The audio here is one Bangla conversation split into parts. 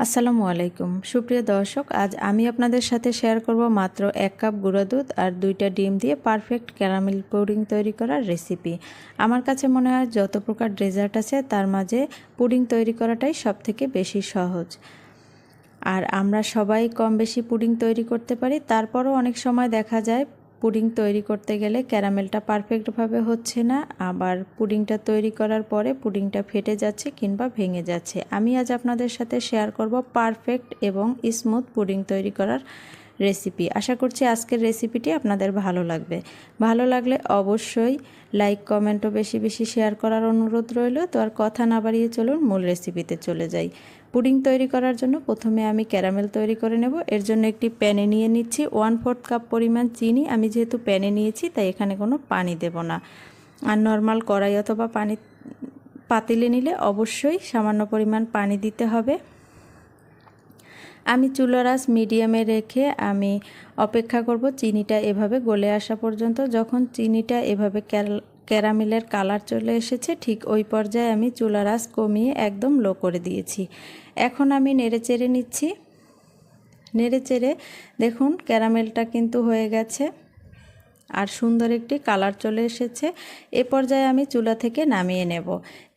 আসসালামু আলাইকুম। সুপ্রিয় দর্শক, আজ আমি আপনাদের সাথে শেয়ার করব মাত্র এক কাপ গুঁড়া দুধ আর দুইটা ডিম দিয়ে পারফেক্ট ক্যারামেল পুডিং তৈরি করার রেসিপি। আমার কাছে মনে হয় যত প্রকার ডেজার্ট আছে, তার মাঝে পুডিং তৈরি করাটাই সব থেকে বেশি সহজ। আর আমরা সবাই কম বেশি পুডিং তৈরি করতে পারি, তারপরও অনেক সময় দেখা যায় পুডিং তৈরি করতে গেলে ক্যারামেলটা পারফেক্টভাবে হচ্ছে না। আবার পুডিংটা তৈরি করার পরে পুডিংটা ফেটে যাচ্ছে কিংবা ভেঙে যাচ্ছে। আমি আজ আপনাদের সাথে শেয়ার করব পারফেক্ট এবং স্মুথ পুডিং তৈরি করার রেসিপি আশা করছি আজকের রেসিপিটি আপনাদের ভালো লাগবে। ভালো লাগলে অবশ্যই লাইক কমেন্টও বেশি বেশি শেয়ার করার অনুরোধ রইল। তো আর কথা না বাড়িয়ে চলুন, মূল রেসিপিতে চলে যাই। পুডিং তৈরি করার জন্য প্রথমে আমি ক্যারামেল তৈরি করে নেব। এর জন্য একটি প্যানে নিয়ে নিচ্ছি ওয়ান ফোর্থ কাপ পরিমাণ চিনি। আমি যেহেতু প্যানে নিয়েছি, তাই এখানে কোনো পানি দেব না। আর নর্মাল কড়াই অথবা পানি পাতিলে নিলে অবশ্যই সামান্য পরিমাণ পানি দিতে হবে। আমি চুলারাস মিডিয়ামে রেখে আমি অপেক্ষা করব চিনিটা এভাবে গলে আসা পর্যন্ত। যখন চিনিটা এভাবে ক্যারামেলের কালার চলে এসেছে, ঠিক ওই পর্যায়ে আমি চুলারাস কমিয়ে একদম লো করে দিয়েছি। এখন আমি নেড়ে চেড়ে নিচ্ছি। নেড়ে চেড়ে দেখুন ক্যারামেলটা কিন্তু হয়ে গেছে আর সুন্দর একটি কালার চলে এসেছে। এ পর্যায়ে আমি চুলা থেকে নামিয়ে নেব।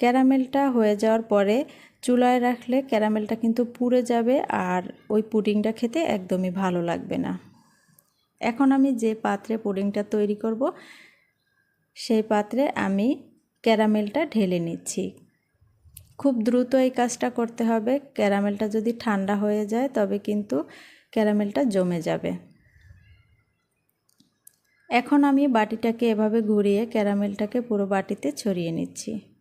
ক্যারামেলটা হয়ে যাওয়ার পরে চুলায় রাখলে ক্যারামেলটা কিন্তু পুড়ে যাবে আর ওই পুডিংটা খেতে একদমই ভালো লাগবে না। এখন আমি যে পাত্রে পুডিংটা তৈরি করব, সেই পাত্রে আমি ক্যারামেলটা ঢেলে নিচ্ছি। খুব দ্রুত এই কাজটা করতে হবে। ক্যারামেলটা যদি ঠান্ডা হয়ে যায়, তবে কিন্তু ক্যারামেলটা জমে যাবে। এখন আমি বাটিটাকে এভাবে ঘুরিয়ে ক্যারামেলটাকে পুরো বাটিতে ছড়িয়ে নিচ্ছি।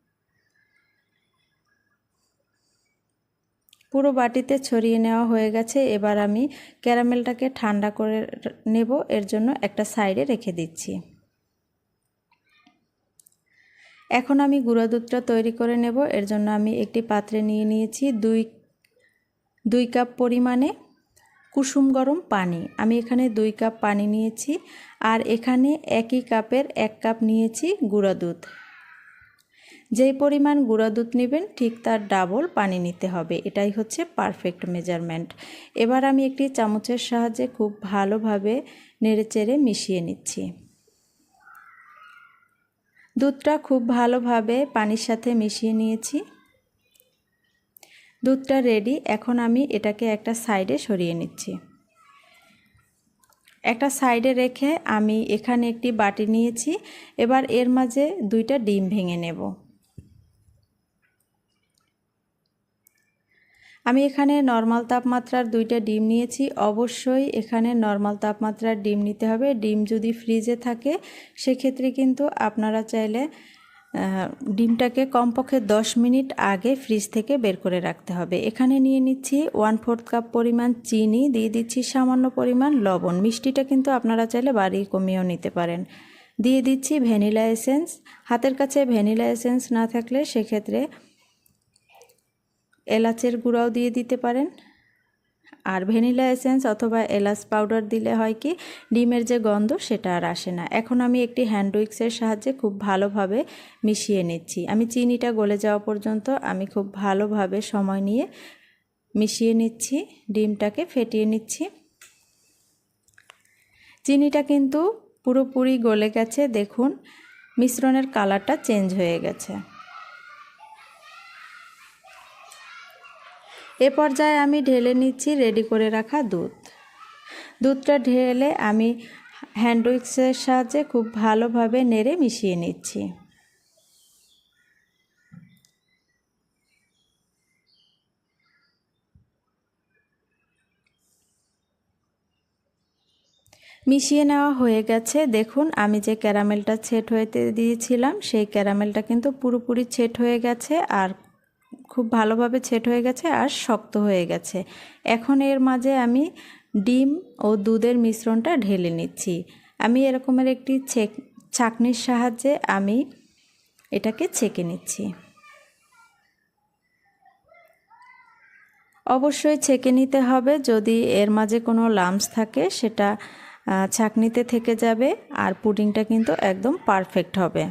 পুরো বাটিতে ছড়িয়ে নেওয়া হয়ে গেছে। এবার আমি ক্যারামেলটাকে ঠান্ডা করে নেব। এর জন্য একটা সাইডে রেখে দিচ্ছি। এখন আমি গুঁড়া দুধটা তৈরি করে নেব। এর জন্য আমি একটি পাত্রে নিয়ে নিয়েছি দুই দুই কাপ পরিমাণে কুসুম গরম পানি। আমি এখানে দুই কাপ পানি নিয়েছি। আর এখানে একই কাপের এক কাপ নিয়েছি গুঁড়া দুধ। যেই পরিমাণ গুঁড়া দুধ নেবেন, ঠিক তার ডাবল পানি নিতে হবে। এটাই হচ্ছে পারফেক্ট মেজারমেন্ট এবার আমি একটি চামচের সাহায্যে খুব ভালোভাবে নেড়েচেড়ে মিশিয়ে নিচ্ছি। দুধটা খুব ভালোভাবে পানির সাথে মিশিয়ে নিয়েছি। দুধটা রেডি এখন আমি এটাকে একটা সাইডে সরিয়ে নিচ্ছি। একটা সাইডে রেখে আমি এখানে একটি বাটি নিয়েছি। এবার এর মাঝে দুইটা ডিম ভেঙে নেব। আমি এখানে নর্মাল তাপমাত্রার দুইটা ডিম নিয়েছি। অবশ্যই এখানে নর্মাল তাপমাত্রার ডিম নিতে হবে। ডিম যদি ফ্রিজে থাকে, সেক্ষেত্রে কিন্তু আপনারা চাইলে ডিমটাকে কমপক্ষে 10 মিনিট আগে ফ্রিজ থেকে বের করে রাখতে হবে। এখানে নিয়ে নিচ্ছি ওয়ান ফোর্থ কাপ পরিমাণ চিনি, দিয়ে দিচ্ছি সামান্য পরিমাণ লবণ। মিষ্টিটা কিন্তু আপনারা চাইলে বাড়ি কমিয়েও নিতে পারেন। দিয়ে দিচ্ছি ভ্যানিলা এসেন্স। হাতের কাছে ভ্যানিলা এসেন্স না থাকলে সেক্ষেত্রে এলাচের গুঁড়াও দিয়ে দিতে পারেন। আর ভ্যানিলা এসেন্স অথবা এলাচ পাউডার দিলে হয় কি, ডিমের যে গন্ধ সেটা আর আসে না। এখন আমি একটি হ্যান্ড উইক্সের সাহায্যে খুব ভালোভাবে মিশিয়ে নিচ্ছি। আমি চিনিটা গলে যাওয়া পর্যন্ত আমি খুব ভালোভাবে সময় নিয়ে মিশিয়ে নিচ্ছি, ডিমটাকে ফেটিয়ে নিচ্ছি। চিনিটা কিন্তু পুরোপুরি গলে গেছে, দেখুন, মিশ্রণের কালারটা চেঞ্জ হয়ে গেছে। এ পর্যায়ে আমি ঢেলে নিচ্ছি রেডি করে রাখা দুধ। দুধটা ঢেলে আমি হ্যান্ড উইক্সের সাহায্যে খুব ভালোভাবে নেড়ে মিশিয়ে নিচ্ছি। মিশিয়ে নেওয়া হয়ে গেছে। দেখুন, আমি যে ক্যারামেলটা ছেট হতে দিয়েছিলাম, সেই ক্যারামেলটা কিন্তু পুরোপুরি ছেট হয়ে গেছে আর খুব ভালোভাবে ছেট হয়ে গেছে আর শক্ত হয়ে গেছে। এখন এর মাঝে আমি ডিম ও দুধের মিশ্রণটা ঢেলে নিচ্ছি। আমি এরকমের একটি ছেক ছাকনির সাহায্যে আমি এটাকে ছেঁকে নিচ্ছি। অবশ্যই ছেঁকে নিতে হবে যদি এর মাঝে কোনো লামস থাকে, সেটা ছাকনিতে থেকে যাবে আর পুডিংটা কিন্তু একদম পারফেক্ট হবে।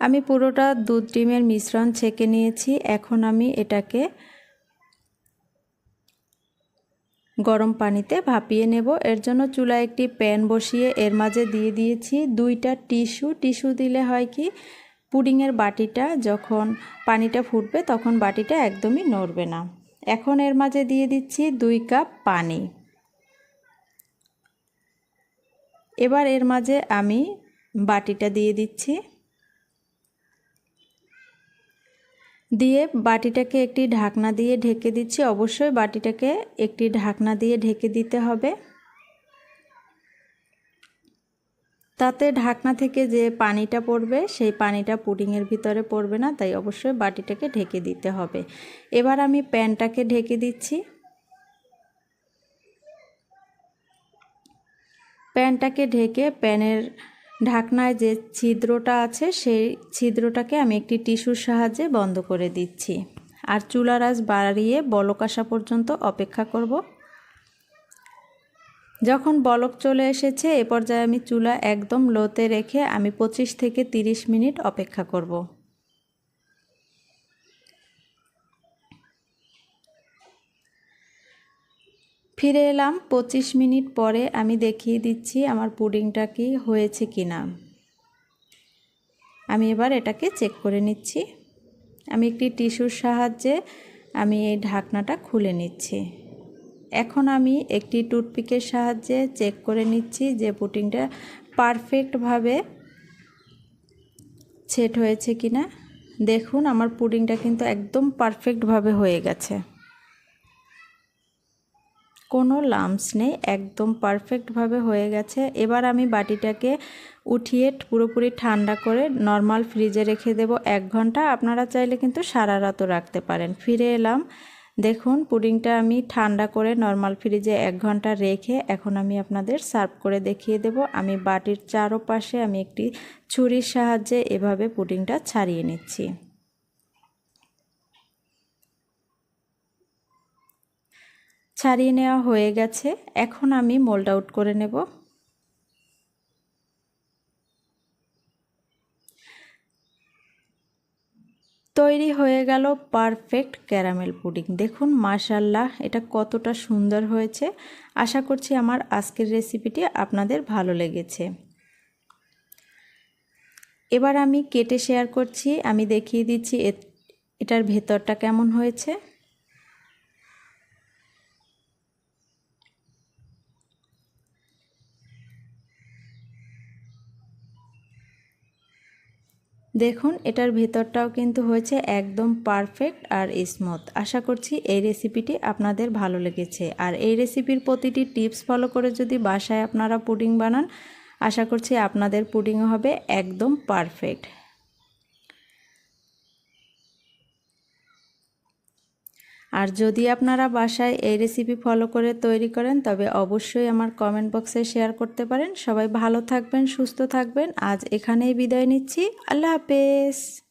আমি পুরোটা দুধ ডিমের মিশ্রণ ছেঁকে নিয়েছি। এখন আমি এটাকে গরম পানিতে ভাপিয়ে নেব। এর জন্য চুলায় একটি প্যান বসিয়ে এর মাঝে দিয়ে দিয়েছি দুইটা টিস্যু। টিস্যু দিলে হয় কি, পুডিংয়ের বাটিটা যখন পানিটা ফুটবে তখন বাটিটা একদমই নড়বে না। এখন এর মাঝে দিয়ে দিচ্ছি দুই কাপ পানি। এবার এর মাঝে আমি বাটিটা দিয়ে দিচ্ছি। দিয়ে বাটিটাকে একটি ঢাকনা দিয়ে ঢেকে দিচ্ছি। অবশ্যই বাটিটাকে একটি ঢাকনা দিয়ে ঢেকে দিতে হবে। তাতে ঢাকনা থেকে যে পানিটা পড়বে, সেই পানিটা পুডিংয়ের ভিতরে পড়বে না, তাই অবশ্যই বাটিটাকে ঢেকে দিতে হবে। এবার আমি প্যানটাকে ঢেকে দিচ্ছি। প্যানটাকে ঢেকে প্যানের ঢাকনায় যে ছিদ্রটা আছে, সেই ছিদ্রটাকে আমি একটি টিস্যুর সাহায্যে বন্ধ করে দিচ্ছি। আর চুলার আঁচ বাড়িয়ে বলক আসা পর্যন্ত অপেক্ষা করব। যখন বলক চলে এসেছে, এ পর্যায়ে আমি চুলা একদম লোতে রেখে আমি পঁচিশ থেকে তিরিশ মিনিট অপেক্ষা করব। ফিরে এলাম, পঁচিশ মিনিট পরে আমি দেখিয়ে দিচ্ছি আমার পুডিংটা কি হয়েছে কি না। আমি এবার এটাকে চেক করে নিচ্ছি। আমি একটি টিস্যুর সাহায্যে আমি এই ঢাকনাটা খুলে নিচ্ছি। এখন আমি একটি টুথপিকের সাহায্যে চেক করে নিচ্ছি যে পুডিংটা পারফেক্টভাবে সেট হয়েছে কি না দেখুন, আমার পুডিংটা কিন্তু একদম পারফেক্টভাবে হয়ে গেছে। কোনো লামস নেই, একদম পারফেক্টভাবে হয়ে গেছে। এবার আমি বাটিটাকে উঠিয়ে পুরোপুরি ঠান্ডা করে নর্মাল ফ্রিজে রেখে দেব এক ঘণ্টা। আপনারা চাইলে কিন্তু সারা রাতও রাখতে পারেন। ফিরে এলাম। দেখুন, পুডিংটা আমি ঠান্ডা করে নর্মাল ফ্রিজে এক ঘণ্টা রেখে এখন আমি আপনাদের সার্ভ করে দেখিয়ে দেব। আমি বাটির চারোপাশে আমি একটি ছুরির সাহায্যে এভাবে পুডিংটা ছাড়িয়ে নিচ্ছি। ছাড়িয়ে নেওয়া হয়ে গেছে। এখন আমি মোল্ড আউট করে নেব। তৈরি হয়ে গেল পারফেক্ট ক্যারামেল পুডিং। দেখুন মাশাল্লাহ এটা কতটা সুন্দর হয়েছে। আশা করছি আমার আজকের রেসিপিটি আপনাদের ভালো লেগেছে। এবার আমি কেটে শেয়ার করছি। আমি দেখিয়ে দিচ্ছি এটার ভেতরটা কেমন হয়েছে। দেখুন, এটার ভেতরটাও কিন্তু হয়েছে একদম পারফেক্ট আর স্মুথ আশা করছি এই রেসিপিটি আপনাদের ভালো লেগেছে। আর এই রেসিপির প্রতিটি টিপস ফলো করে যদি বাসায় আপনারা পুডিং বানান, আশা করছি আপনাদের পুডিংও হবে একদম পারফেক্ট আর যদি আপনারা বাসায় এই রেসিপি ফলো করে তৈরি করেন, তবে অবশ্যই আমার কমেন্ট বক্সে শেয়ার করতে পারেন। সবাই ভালো থাকবেন, সুস্থ থাকবেন। আজ এখানেই বিদায় নিচ্ছি। আল্লাহ হাফেজ।